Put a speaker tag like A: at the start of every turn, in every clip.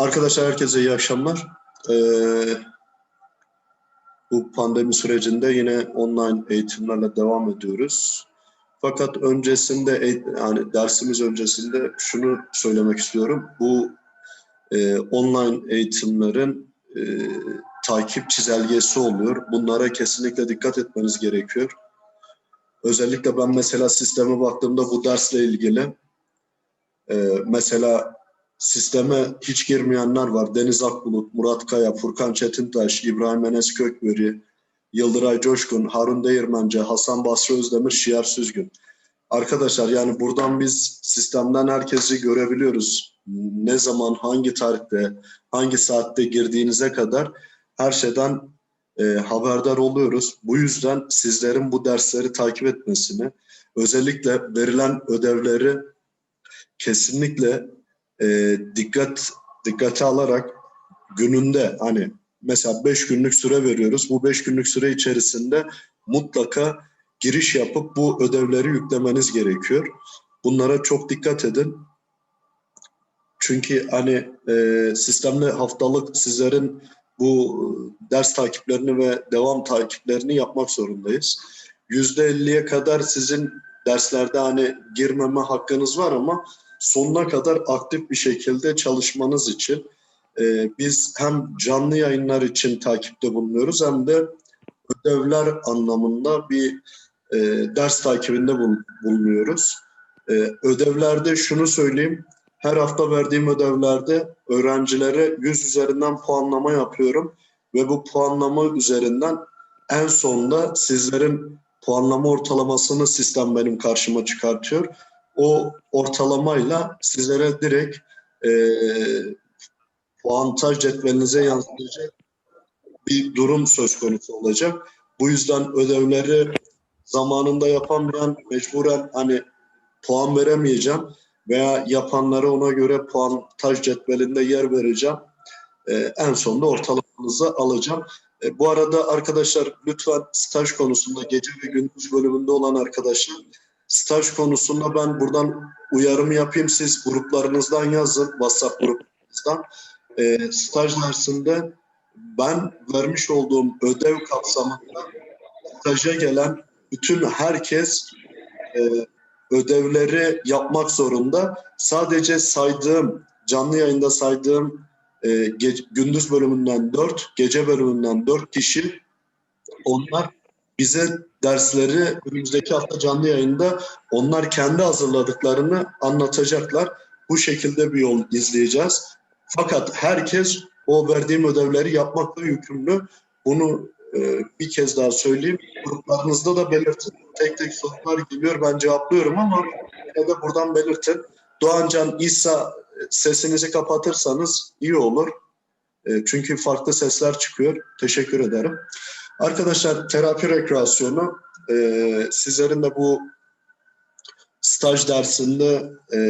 A: Arkadaşlar herkese iyi akşamlar. Ee, bu pandemi sürecinde yine online eğitimlerle devam ediyoruz. Fakat öncesinde eğit- yani dersimiz öncesinde şunu söylemek istiyorum. Bu e, online eğitimlerin e, takip çizelgesi oluyor. Bunlara kesinlikle dikkat etmeniz gerekiyor. Özellikle ben mesela sisteme baktığımda bu dersle ilgili e, mesela sisteme hiç girmeyenler var. Deniz Akbulut, Murat Kaya, Furkan Çetintaş, İbrahim Enes Kökveri, Yıldıray Coşkun, Harun Değirmenci, Hasan Basri Özdemir, Şiar Süzgün. Arkadaşlar yani buradan biz sistemden herkesi görebiliyoruz. Ne zaman, hangi tarihte, hangi saatte girdiğinize kadar her şeyden e, haberdar oluyoruz. Bu yüzden sizlerin bu dersleri takip etmesini, özellikle verilen ödevleri kesinlikle e, dikkat dikkate alarak gününde hani mesela 5 günlük süre veriyoruz. Bu 5 günlük süre içerisinde mutlaka giriş yapıp bu ödevleri yüklemeniz gerekiyor. Bunlara çok dikkat edin. Çünkü hani e, sistemli haftalık sizlerin bu ders takiplerini ve devam takiplerini yapmak zorundayız. %50'ye kadar sizin derslerde hani girmeme hakkınız var ama sonuna kadar aktif bir şekilde çalışmanız için e, biz hem canlı yayınlar için takipte bulunuyoruz hem de ödevler anlamında bir e, ders takibinde bul- bulunuyoruz. E, ödevlerde şunu söyleyeyim, her hafta verdiğim ödevlerde öğrencilere 100 üzerinden puanlama yapıyorum ve bu puanlama üzerinden en sonunda sizlerin puanlama ortalamasını sistem benim karşıma çıkartıyor o ortalamayla sizlere direkt e, puantaj cetvelinize yansıtacak bir durum söz konusu olacak. Bu yüzden ödevleri zamanında yapamayan mecburen hani puan veremeyeceğim veya yapanlara ona göre puantaj cetvelinde yer vereceğim. E, en sonunda ortalamanızı alacağım. E, bu arada arkadaşlar lütfen staj konusunda gece ve gündüz bölümünde olan arkadaşlar staj konusunda ben buradan uyarımı yapayım. Siz gruplarınızdan yazın, WhatsApp gruplarınızdan. E, staj dersinde ben vermiş olduğum ödev kapsamında staja gelen bütün herkes e, ödevleri yapmak zorunda. Sadece saydığım, canlı yayında saydığım e, ge- gündüz bölümünden 4, gece bölümünden 4 kişi onlar bize dersleri önümüzdeki hafta canlı yayında onlar kendi hazırladıklarını anlatacaklar. Bu şekilde bir yol izleyeceğiz. Fakat herkes o verdiğim ödevleri yapmakla yükümlü. Bunu e, bir kez daha söyleyeyim. Gruplarınızda da belirtin. Tek tek sorular geliyor ben cevaplıyorum ama yine de buradan belirtin. Doğancan, İsa sesinizi kapatırsanız iyi olur. E, çünkü farklı sesler çıkıyor. Teşekkür ederim. Arkadaşlar terapi rekreasyonu e, sizlerin de bu staj dersinde e,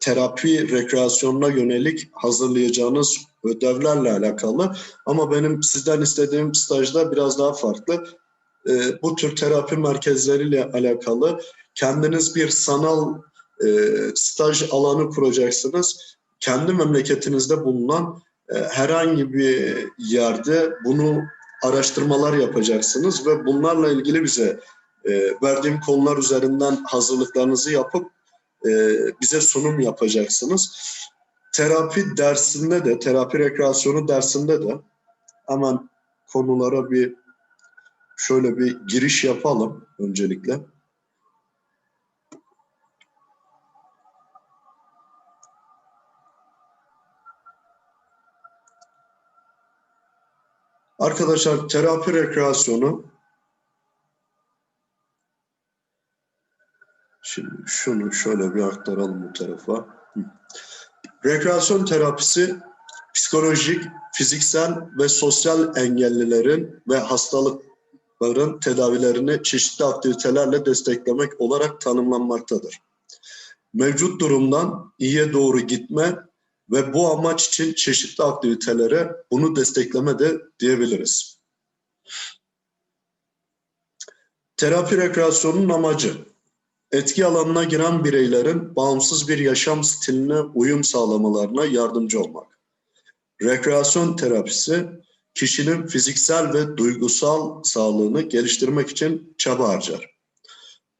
A: terapi rekreasyonuna yönelik hazırlayacağınız ödevlerle alakalı. Ama benim sizden istediğim stajda biraz daha farklı. E, bu tür terapi merkezleriyle alakalı kendiniz bir sanal e, staj alanı kuracaksınız. Kendi memleketinizde bulunan e, herhangi bir yerde bunu araştırmalar yapacaksınız ve bunlarla ilgili bize e, verdiğim konular üzerinden hazırlıklarınızı yapıp e, bize sunum yapacaksınız. Terapi dersinde de, terapi rekreasyonu dersinde de hemen konulara bir şöyle bir giriş yapalım öncelikle. Arkadaşlar terapi rekreasyonu Şimdi şunu şöyle bir aktaralım bu tarafa. Rekreasyon terapisi psikolojik, fiziksel ve sosyal engellilerin ve hastalıkların tedavilerini çeşitli aktivitelerle desteklemek olarak tanımlanmaktadır. Mevcut durumdan iyiye doğru gitme ve bu amaç için çeşitli aktivitelere bunu destekleme de diyebiliriz. Terapi rekreasyonunun amacı etki alanına giren bireylerin bağımsız bir yaşam stiline uyum sağlamalarına yardımcı olmak. Rekreasyon terapisi kişinin fiziksel ve duygusal sağlığını geliştirmek için çaba harcar.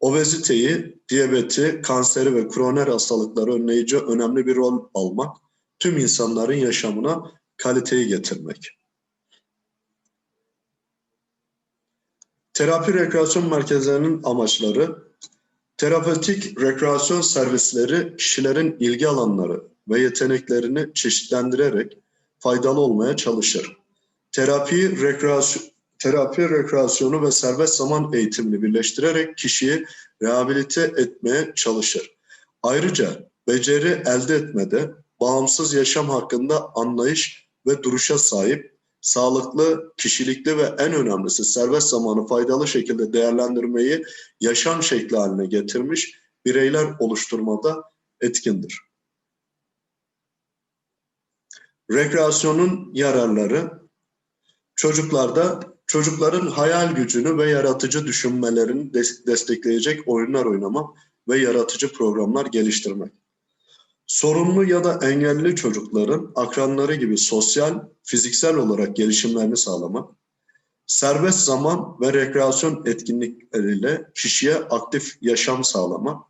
A: Obeziteyi, diyabeti, kanseri ve kroner hastalıkları önleyici önemli bir rol almak, tüm insanların yaşamına kaliteyi getirmek. Terapi rekreasyon merkezlerinin amaçları, terapötik rekreasyon servisleri kişilerin ilgi alanları ve yeteneklerini çeşitlendirerek faydalı olmaya çalışır. Terapi, rekreasyon, terapi, rekreasyonu ve serbest zaman eğitimini birleştirerek kişiyi rehabilite etmeye çalışır. Ayrıca beceri elde etmede bağımsız yaşam hakkında anlayış ve duruşa sahip, sağlıklı, kişilikli ve en önemlisi serbest zamanı faydalı şekilde değerlendirmeyi yaşam şekli haline getirmiş bireyler oluşturmada etkindir. Rekreasyonun yararları çocuklarda çocukların hayal gücünü ve yaratıcı düşünmelerini des- destekleyecek oyunlar oynamak ve yaratıcı programlar geliştirmek. Sorunlu ya da engelli çocukların akranları gibi sosyal, fiziksel olarak gelişimlerini sağlamak, serbest zaman ve rekreasyon etkinlikleriyle kişiye aktif yaşam sağlamak,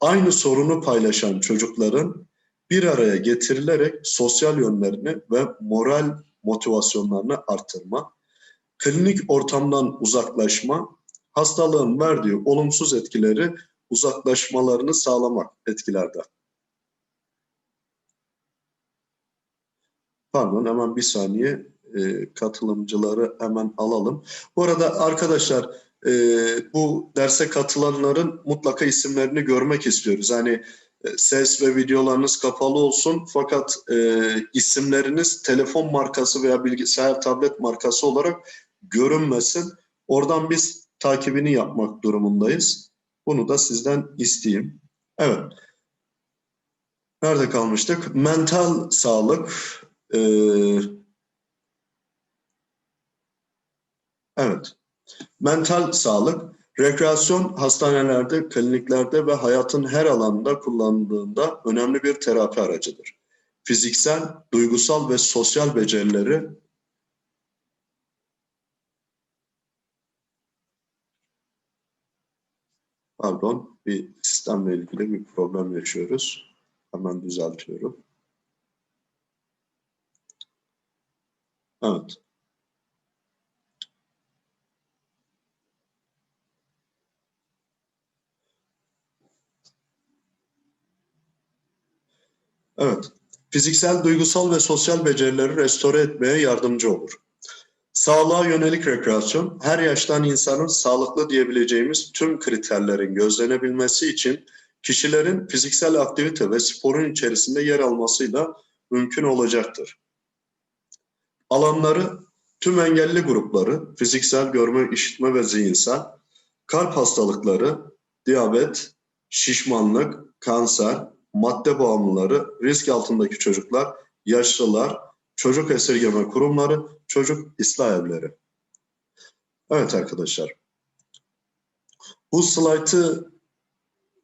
A: aynı sorunu paylaşan çocukların bir araya getirilerek sosyal yönlerini ve moral motivasyonlarını artırma, klinik ortamdan uzaklaşma, hastalığın verdiği olumsuz etkileri uzaklaşmalarını sağlamak etkilerden. Pardon hemen bir saniye e, katılımcıları hemen alalım. Bu arada arkadaşlar e, bu derse katılanların mutlaka isimlerini görmek istiyoruz. Hani ses ve videolarınız kapalı olsun fakat e, isimleriniz telefon markası veya bilgisayar tablet markası olarak görünmesin. Oradan biz takibini yapmak durumundayız. Bunu da sizden isteyeyim. Evet. Nerede kalmıştık? Mental sağlık. Ee, evet. Mental sağlık, rekreasyon hastanelerde, kliniklerde ve hayatın her alanında kullanıldığında önemli bir terapi aracıdır. Fiziksel, duygusal ve sosyal becerileri Pardon, bir sistemle ilgili bir problem yaşıyoruz. Hemen düzeltiyorum. Evet. Evet. Fiziksel, duygusal ve sosyal becerileri restore etmeye yardımcı olur. Sağlığa yönelik rekreasyon, her yaştan insanın sağlıklı diyebileceğimiz tüm kriterlerin gözlenebilmesi için kişilerin fiziksel aktivite ve sporun içerisinde yer almasıyla mümkün olacaktır. Alanları tüm engelli grupları, fiziksel, görme, işitme ve zihinsel, kalp hastalıkları, diyabet, şişmanlık, kanser, madde bağımlıları, risk altındaki çocuklar, yaşlılar, çocuk esirgeme kurumları, çocuk ıslah evleri. Evet arkadaşlar. Bu slaytı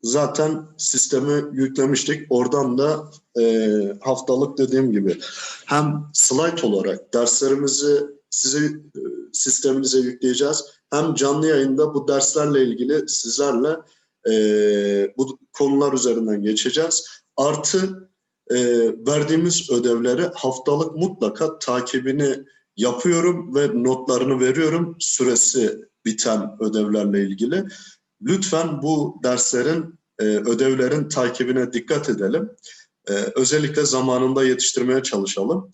A: zaten sisteme yüklemiştik. Oradan da e, haftalık dediğim gibi hem slayt olarak derslerimizi size e, sisteminize yükleyeceğiz. Hem canlı yayında bu derslerle ilgili sizlerle e, bu konular üzerinden geçeceğiz. Artı e, verdiğimiz ödevleri haftalık mutlaka takibini yapıyorum ve notlarını veriyorum süresi biten ödevlerle ilgili. Lütfen bu derslerin, e, ödevlerin takibine dikkat edelim. E, özellikle zamanında yetiştirmeye çalışalım.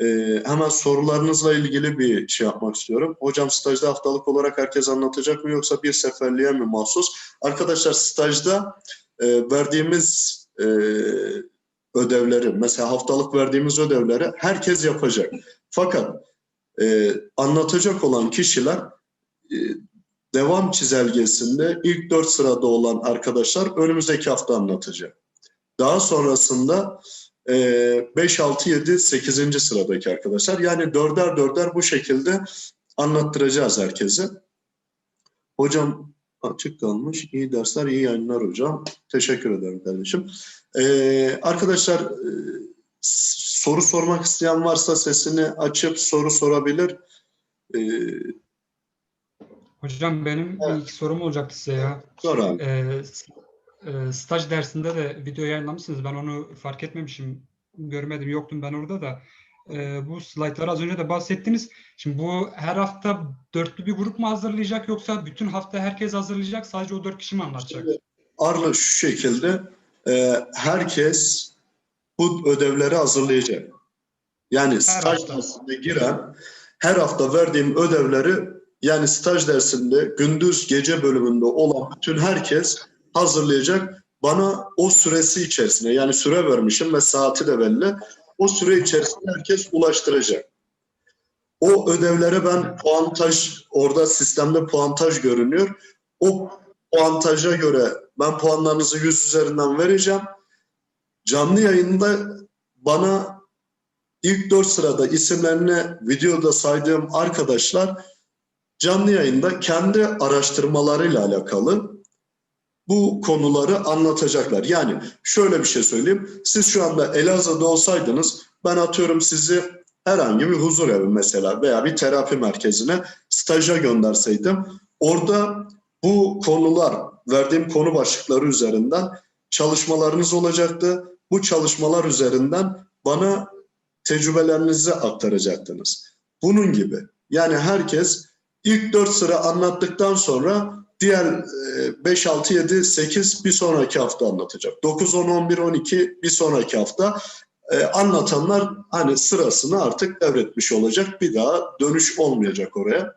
A: E, hemen sorularınızla ilgili bir şey yapmak istiyorum. Hocam stajda haftalık olarak herkes anlatacak mı yoksa bir seferliğe mi mahsus? Arkadaşlar stajda verdiğimiz ödevleri, mesela haftalık verdiğimiz ödevleri herkes yapacak. Fakat anlatacak olan kişiler devam çizelgesinde ilk dört sırada olan arkadaşlar önümüzdeki hafta anlatacak. Daha sonrasında e, 5, 6, 7, 8. sıradaki arkadaşlar. Yani dörder dörder bu şekilde anlattıracağız herkese. Hocam açık kalmış. İyi dersler, iyi yayınlar hocam. Teşekkür ederim kardeşim. Ee, arkadaşlar soru sormak isteyen varsa sesini açıp soru sorabilir. Ee,
B: Hocam benim bir iki sorum olacaktı size ya.
A: sor abi.
B: Ee, e, staj dersinde de video yayınlamışsınız. Ben onu fark etmemişim. Görmedim, yoktum ben orada da. Ee, bu slaytları az önce de bahsettiniz. Şimdi bu her hafta dörtlü bir grup mu hazırlayacak yoksa bütün hafta herkes hazırlayacak sadece o dört kişi mi anlatacak?
A: Arla şu şekilde e, herkes bu ödevleri hazırlayacak. Yani staj
B: hafta.
A: dersine giren her hafta verdiğim ödevleri yani staj dersinde gündüz gece bölümünde olan bütün herkes hazırlayacak. Bana o süresi içerisinde yani süre vermişim ve saati de belli. O süre içerisinde herkes ulaştıracak. O ödevlere ben puantaj, orada sistemde puantaj görünüyor. O puantaja göre ben puanlarınızı 100 üzerinden vereceğim. Canlı yayında bana ilk 4 sırada isimlerini videoda saydığım arkadaşlar canlı yayında kendi araştırmalarıyla alakalı bu konuları anlatacaklar. Yani şöyle bir şey söyleyeyim. Siz şu anda Elazığ'da olsaydınız ben atıyorum sizi herhangi bir huzur evi mesela veya bir terapi merkezine staja gönderseydim orada bu konular, verdiğim konu başlıkları üzerinden çalışmalarınız olacaktı. Bu çalışmalar üzerinden bana tecrübelerinizi aktaracaktınız. Bunun gibi. Yani herkes ilk 4 sıra anlattıktan sonra diğer 5, 6, 7, 8 bir sonraki hafta anlatacak. 9, 10, 11, 12 bir sonraki hafta e, anlatanlar hani sırasını artık devretmiş olacak. Bir daha dönüş olmayacak oraya.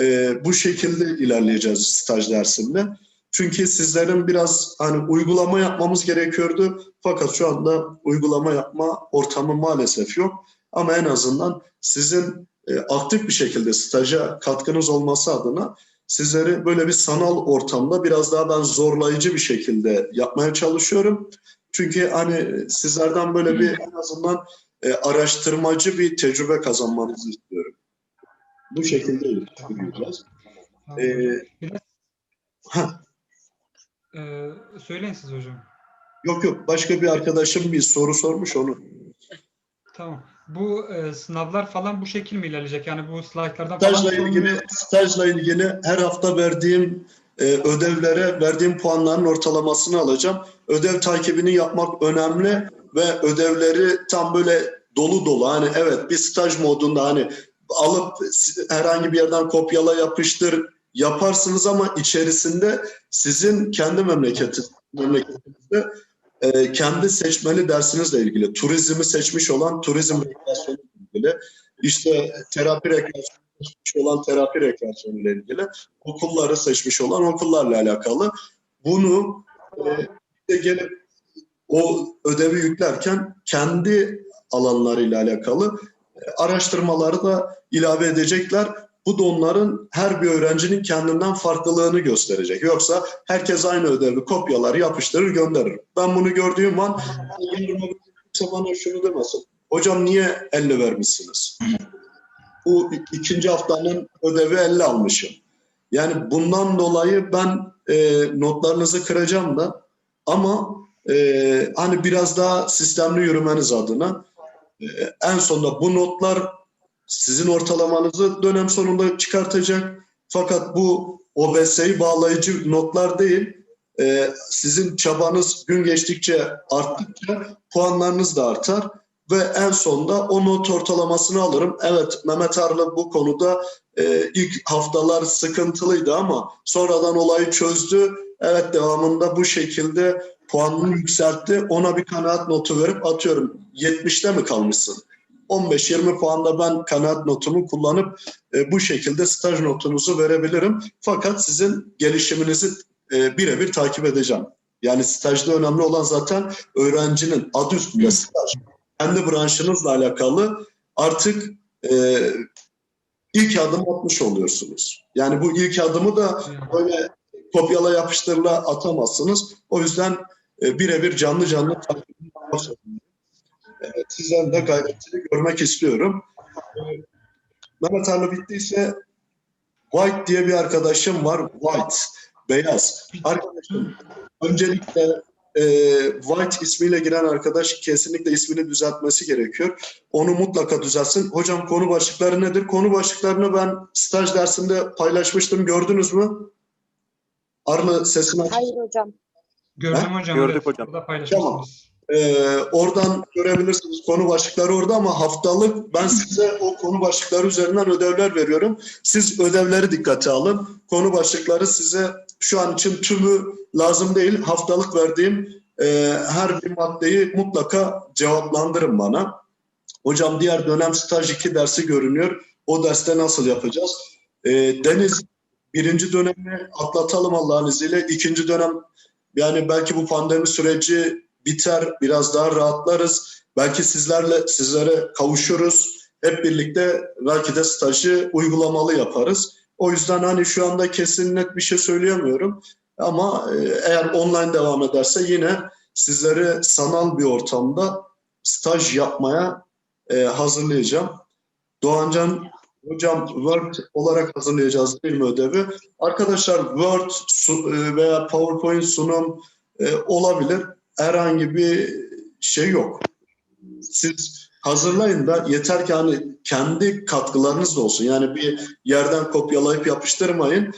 A: E, bu şekilde ilerleyeceğiz staj dersinde. Çünkü sizlerin biraz hani uygulama yapmamız gerekiyordu. Fakat şu anda uygulama yapma ortamı maalesef yok. Ama en azından sizin e, aktif bir şekilde staja katkınız olması adına sizleri böyle bir sanal ortamda biraz daha ben zorlayıcı bir şekilde yapmaya çalışıyorum. Çünkü hani sizlerden böyle bir en azından e, araştırmacı bir tecrübe kazanmanızı istiyorum. Bu şekilde ilerleyeceğiz.
B: Tamam.
A: Ee, heh,
B: Ee, söyleyin siz hocam.
A: yok yok başka bir arkadaşım bir soru sormuş onu.
B: Tamam. Bu e, sınavlar falan bu şekil mi ilerleyecek? Yani bu slaytlardan falan
A: Stajla
B: sorun-
A: ilgili stajla ilgili her hafta verdiğim e, ödevlere verdiğim puanların ortalamasını alacağım. Ödev takibini yapmak önemli ve ödevleri tam böyle dolu dolu hani evet bir staj modunda hani alıp herhangi bir yerden kopyala yapıştır yaparsınız ama içerisinde sizin kendi memleketi memleketinizde e, kendi seçmeli dersinizle ilgili turizmi seçmiş olan turizm rekreasyonu ilgili işte terapi rekreasyonu seçmiş olan terapi rekreasyonu ile ilgili okulları seçmiş olan okullarla alakalı bunu e, gelip o ödevi yüklerken kendi alanlarıyla alakalı e, araştırmaları da ilave edecekler. Bu da onların her bir öğrencinin kendinden farklılığını gösterecek. Yoksa herkes aynı ödevi kopyalar, yapıştırır, gönderir. Ben bunu gördüğüm an bana şunu demesin. Hocam niye 50 vermişsiniz? Bu ikinci haftanın ödevi 50 almışım. Yani bundan dolayı ben e, notlarınızı kıracağım da ama e, hani biraz daha sistemli yürümeniz adına e, en sonunda bu notlar sizin ortalamanızı dönem sonunda çıkartacak. Fakat bu OBS'yi bağlayıcı notlar değil. E, sizin çabanız gün geçtikçe arttıkça puanlarınız da artar ve en sonunda o not ortalamasını alırım. Evet Mehmet Arlı bu konuda e, ilk haftalar sıkıntılıydı ama sonradan olayı çözdü. Evet devamında bu şekilde puanını yükseltti. Ona bir kanaat notu verip atıyorum 70'te mi kalmışsın? 15-20 puanda ben kanaat notumu kullanıp e, bu şekilde staj notunuzu verebilirim. Fakat sizin gelişiminizi e, birebir takip edeceğim. Yani stajda önemli olan zaten öğrencinin adı üstünde staj. Kendi branşınızla alakalı artık e, ilk adım atmış oluyorsunuz. Yani bu ilk adımı da böyle kopyala yapıştırla atamazsınız. O yüzden e, birebir canlı canlı takip Evet, sizden de gayretini görmek istiyorum. Mehmet Arlı bittiyse White diye bir arkadaşım var. White, beyaz. Arkadaşım öncelikle e, White ismiyle giren arkadaş kesinlikle ismini düzeltmesi gerekiyor. Onu mutlaka düzeltsin. Hocam konu başlıkları nedir? Konu başlıklarını ben staj dersinde paylaşmıştım. Gördünüz mü? Arlı sesini aç.
C: Hayır hocam.
B: Gördüm hocam.
D: Gördük
B: evet.
D: hocam.
B: Burada paylaşmışsınız.
A: Ee, oradan görebilirsiniz konu başlıkları orada ama haftalık ben size o konu başlıkları üzerinden ödevler veriyorum. Siz ödevleri dikkate alın. Konu başlıkları size şu an için tümü lazım değil. Haftalık verdiğim e, her bir maddeyi mutlaka cevaplandırın bana. Hocam diğer dönem staj 2 dersi görünüyor. O derste nasıl yapacağız? Ee, Deniz birinci dönemi atlatalım Allah'ın izniyle. İkinci dönem yani belki bu pandemi süreci biter, biraz daha rahatlarız. Belki sizlerle sizlere kavuşuruz. Hep birlikte belki de stajı uygulamalı yaparız. O yüzden hani şu anda kesin net bir şey söyleyemiyorum. Ama e, eğer online devam ederse yine sizleri sanal bir ortamda staj yapmaya e, hazırlayacağım. Doğancan hocam Word olarak hazırlayacağız değil mi ödevi? Arkadaşlar Word e, veya PowerPoint sunum e, olabilir. Herhangi bir şey yok. Siz hazırlayın da yeter ki hani kendi katkılarınız da olsun. Yani bir yerden kopyalayıp yapıştırmayın.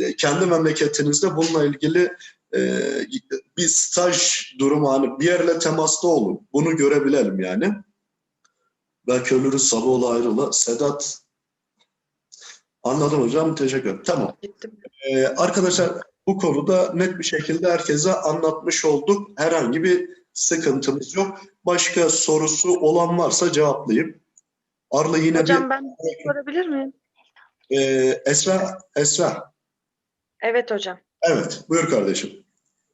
A: E, Kendi memleketinizde bununla ilgili e, bir staj durumu hani bir yerle temasta olun. Bunu görebilelim yani. Belki ölürüz sabah ola ayrıla. Sedat anladım hocam teşekkür ederim. Tamam. Ee, arkadaşlar bu konuda net bir şekilde herkese anlatmış olduk. Herhangi bir sıkıntımız yok. Başka sorusu olan varsa cevaplayayım. Arlı yine
C: Hocam ben bir şey sorabilir miyim?
A: Ee, Esra, Esra.
C: Evet hocam.
A: Evet, buyur kardeşim.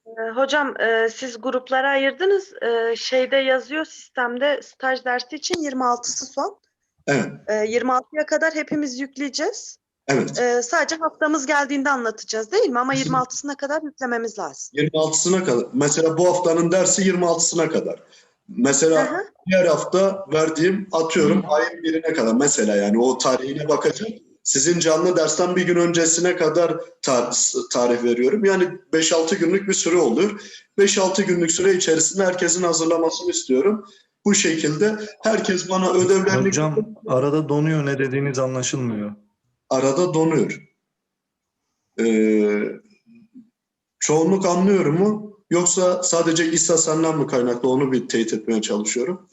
C: Ee, hocam e, siz gruplara ayırdınız. Ee, şeyde yazıyor sistemde staj dersi için 26'sı son.
A: Evet,
C: Ee, 26'ya kadar hepimiz yükleyeceğiz.
A: Evet.
C: Ee, sadece haftamız geldiğinde anlatacağız değil mi? Ama 26'sına kadar yüklememiz lazım.
A: 26'sına kadar. Mesela bu haftanın dersi 26'sına kadar. Mesela
C: hı.
A: diğer hafta verdiğim atıyorum ayın birine kadar mesela yani o tarihine bakacağım. Sizin canlı dersten bir gün öncesine kadar tar- tarih veriyorum. Yani 5-6 günlük bir süre oluyor. 5-6 günlük süre içerisinde herkesin hazırlamasını istiyorum. Bu şekilde herkes bana ödevlerini
E: Hocam arada donuyor ne dediğiniz anlaşılmıyor.
A: Arada donuyor. Ee, çoğunluk anlıyor mu? Yoksa sadece İsa senden mi kaynaklı onu bir teyit etmeye çalışıyorum.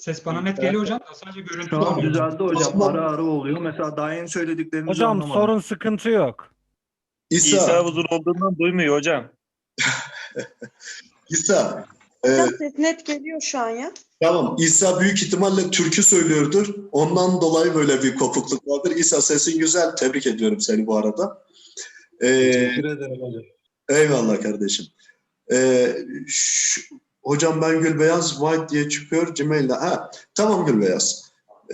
B: Ses bana net geliyor hocam. Sadece görüntü
E: Şu an
B: olmuyor.
E: düzeldi hocam.
A: Aslında-
E: Ara ara oluyor. Mesela daha yeni söylediklerinizi
F: Hocam
E: anlamadım.
F: sorun sıkıntı yok.
A: İsa,
D: İsa
A: İsa,
D: uzun olduğundan duymuyor hocam.
A: İsa, e,
C: Hocam ses net geliyor şu an ya.
A: Tamam. İsa büyük ihtimalle türkü söylüyordur. Ondan dolayı böyle bir kopukluk vardır. İsa sesin güzel. Tebrik ediyorum seni bu arada. Ee,
E: Teşekkür ederim hocam.
A: eyvallah kardeşim. Ee, şu- hocam ben Gülbeyaz White diye çıkıyor Gmail'de. Ha, tamam Gülbeyaz.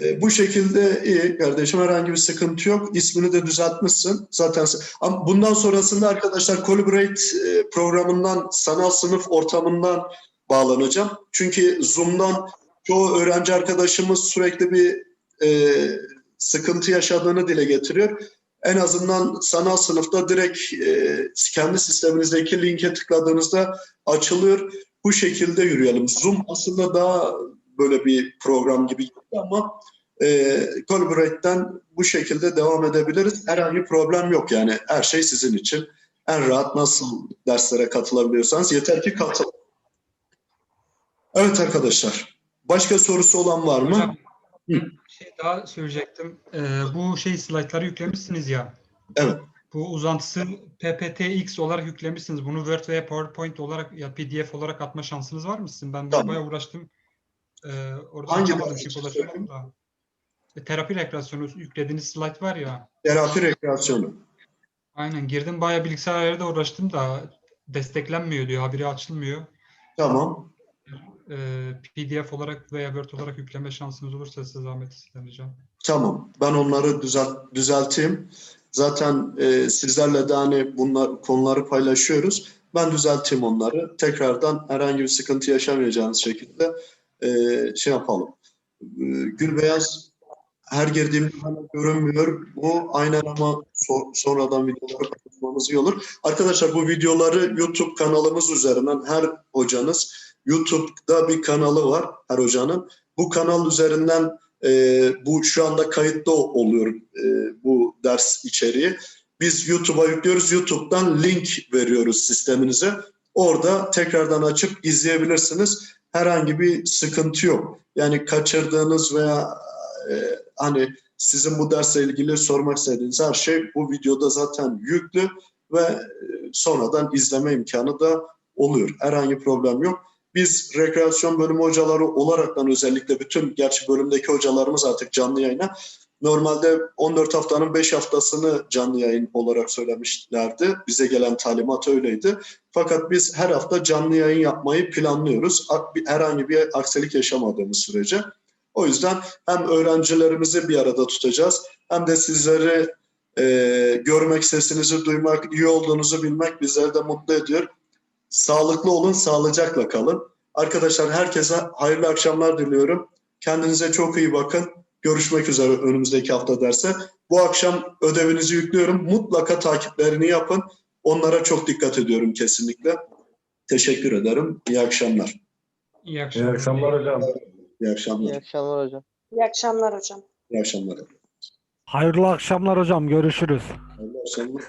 A: Ee, bu şekilde iyi kardeşim. Herhangi bir sıkıntı yok. İsmini de düzeltmişsin. Zaten ama bundan sonrasında arkadaşlar Collaborate programından sanal sınıf ortamından bağlanacağım. Çünkü Zoom'dan çoğu öğrenci arkadaşımız sürekli bir e, sıkıntı yaşadığını dile getiriyor. En azından sanal sınıfta direkt e, kendi sisteminizdeki linke tıkladığınızda açılıyor. Bu şekilde yürüyelim. Zoom aslında daha böyle bir program gibi ama e, Collaborate'den bu şekilde devam edebiliriz. Herhangi problem yok yani. Her şey sizin için. En rahat nasıl derslere katılabiliyorsanız yeter ki katılın. Evet arkadaşlar. Başka sorusu olan var mı?
B: Hocam bir şey daha söyleyecektim. Ee, bu şey slaytları yüklemişsiniz ya.
A: Evet.
B: Bu uzantısı PPTX olarak yüklemişsiniz. Bunu Word veya PowerPoint olarak ya PDF olarak atma şansınız var mı sizin? Ben
A: Tamam.
B: bayağı uğraştım. Ee, orada
A: Hangi
B: ulaşamadım da. E, terapi rekreasyonu yüklediğiniz slide var ya.
A: Terapi rekreasyonu.
B: Aynen girdim bayağı bilgisayarda uğraştım da desteklenmiyor diyor. Haberi açılmıyor.
A: Tamam.
B: Ee, PDF olarak veya Word olarak yükleme şansınız olursa size zahmet isteyeceğim.
A: Tamam. Ben onları düzelt, düzelteyim. Zaten e, sizlerle de hani bunlar konuları paylaşıyoruz. Ben düzelteyim onları. Tekrardan herhangi bir sıkıntı yaşamayacağınız şekilde e, şey yapalım. E, Gülbeyaz her girdiğimde bana görünmüyor. Bu aynen ama so- sonradan videoları paylaşmamız iyi olur. Arkadaşlar bu videoları YouTube kanalımız üzerinden her hocanız YouTube'da bir kanalı var her hocanın. Bu kanal üzerinden e, bu şu anda kayıtlı oluyor e, bu ders içeriği. Biz YouTube'a yüklüyoruz. YouTube'dan link veriyoruz sisteminize. Orada tekrardan açıp izleyebilirsiniz. Herhangi bir sıkıntı yok. Yani kaçırdığınız veya e, hani sizin bu dersle ilgili sormak istediğiniz her şey bu videoda zaten yüklü ve e, sonradan izleme imkanı da oluyor. Herhangi problem yok. Biz rekreasyon bölümü hocaları olaraktan özellikle bütün gerçi bölümdeki hocalarımız artık canlı yayına normalde 14 haftanın 5 haftasını canlı yayın olarak söylemişlerdi. Bize gelen talimat öyleydi. Fakat biz her hafta canlı yayın yapmayı planlıyoruz. Herhangi bir aksilik yaşamadığımız sürece. O yüzden hem öğrencilerimizi bir arada tutacağız hem de sizleri e, görmek, sesinizi duymak, iyi olduğunuzu bilmek bizleri de mutlu ediyor. Sağlıklı olun, sağlıcakla kalın. Arkadaşlar herkese hayırlı akşamlar diliyorum. Kendinize çok iyi bakın. Görüşmek üzere önümüzdeki hafta derse. Bu akşam ödevinizi yüklüyorum. Mutlaka takiplerini yapın. Onlara çok dikkat ediyorum kesinlikle. Teşekkür ederim. İyi akşamlar.
B: İyi
E: İyi akşamlar. hocam.
A: İyi akşamlar.
F: İyi akşamlar hocam.
C: İyi akşamlar hocam.
A: İyi akşamlar.
G: Hayırlı akşamlar hocam. Görüşürüz.
A: İyi akşamlar.